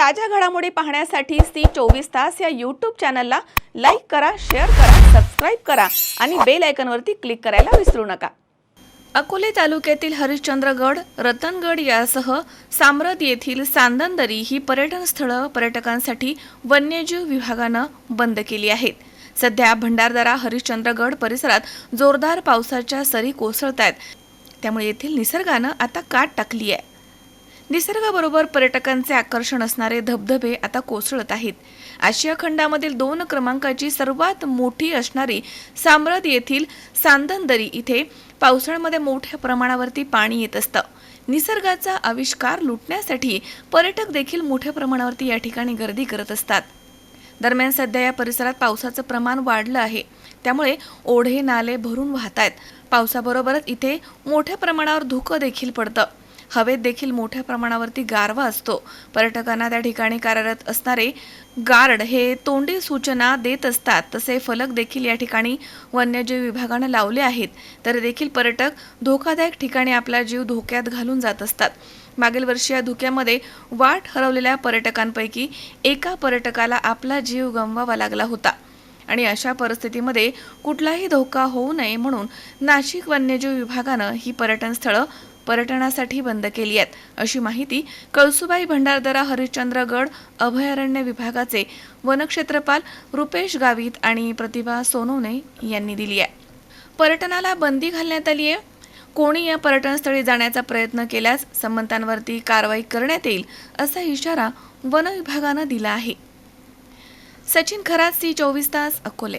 ताज्या घडामोडी पाहण्यासाठी सी चोवीस तास या यूट्यूब चॅनलला लाईक करा शेअर करा सबस्क्राईब करा आणि बेल आयकनवरती क्लिक करायला विसरू नका. अकोले तालुक्यातील हरिश्चंद्रगड रतनगड यासह साम्रत येथील सांदनदरी ही पर्यटन स्थळं पर्यटकांसाठी वन्यजीव विभागानं बंद केली आहेत. सध्या भंडारदरा हरिश्चंद्रगड परिसरात जोरदार पावसाच्या सरी कोसळत आहेत त्यामुळे येथील निसर्गानं आता काट टाकली आहे निसर्गाबरोबर पर्यटकांचे आकर्षण असणारे धबधबे आता कोसळत आहेत. आशिया खंडामधील दोन क्रमांकाची सर्वात मोठी असणारी साम्रत येथील सांदनदरी इथे पावसाळ्यामध्ये मोठ्या प्रमाणावरती पाणी येत असतं. निसर्गाचा आविष्कार लुटण्यासाठी पर्यटक देखील मोठ्या प्रमाणावरती या ठिकाणी गर्दी करत असतात. दरम्यान सध्या या परिसरात पावसाचं प्रमाण वाढलं आहे. त्यामुळे ओढे नाले भरून वाहत आहेत पावसाबरोबरच इथे मोठ्या प्रमाणावर धुकं देखील पडतं. हवेत देखील मोठ्या प्रमाणावरती गारवा असतो. पर्यटकांना त्या ठिकाणी कार्यरत असणारे गार्ड हे तोंडी सूचना देत असतात. तसे फलक देखील या ठिकाणी वन्यजीव विभागानं लावले आहेत. तरी देखील पर्यटक धोकादायक ठिकाणी आपला जीव धोक्यात घालून जात असतात. मागील वर्षी या धुक्यामध्ये वाट हरवलेल्या पर्यटकांपैकी एका पर्यटकाला आपला जीव गमवावा लागला होता. आणि अशा परिस्थितीमध्ये कुठलाही धोका होऊ नये म्हणून नाशिक वन्यजीव विभागानं ही पर्यटन स्थळं पर्यटनासाठी बंद केली आहेत. अशी माहिती कळसुबाई भंडारदरा हरिश्चंद्रगड अभयारण्य विभागाचे वनक्षेत्रपाल रुपेश गावित आणि प्रतिभा सोनवणे यांनी दिली आहे. पर्यटनाला बंदी घालण्यात आली आहे. कोणी या पर्यटनस्थळी जाण्याचा प्रयत्न केल्यास संबंधांवरती कारवाई करण्यात येईल असा इशारा वन विभागानं दिला आहे. सचिन खरात सी चोवीस तास अकोले.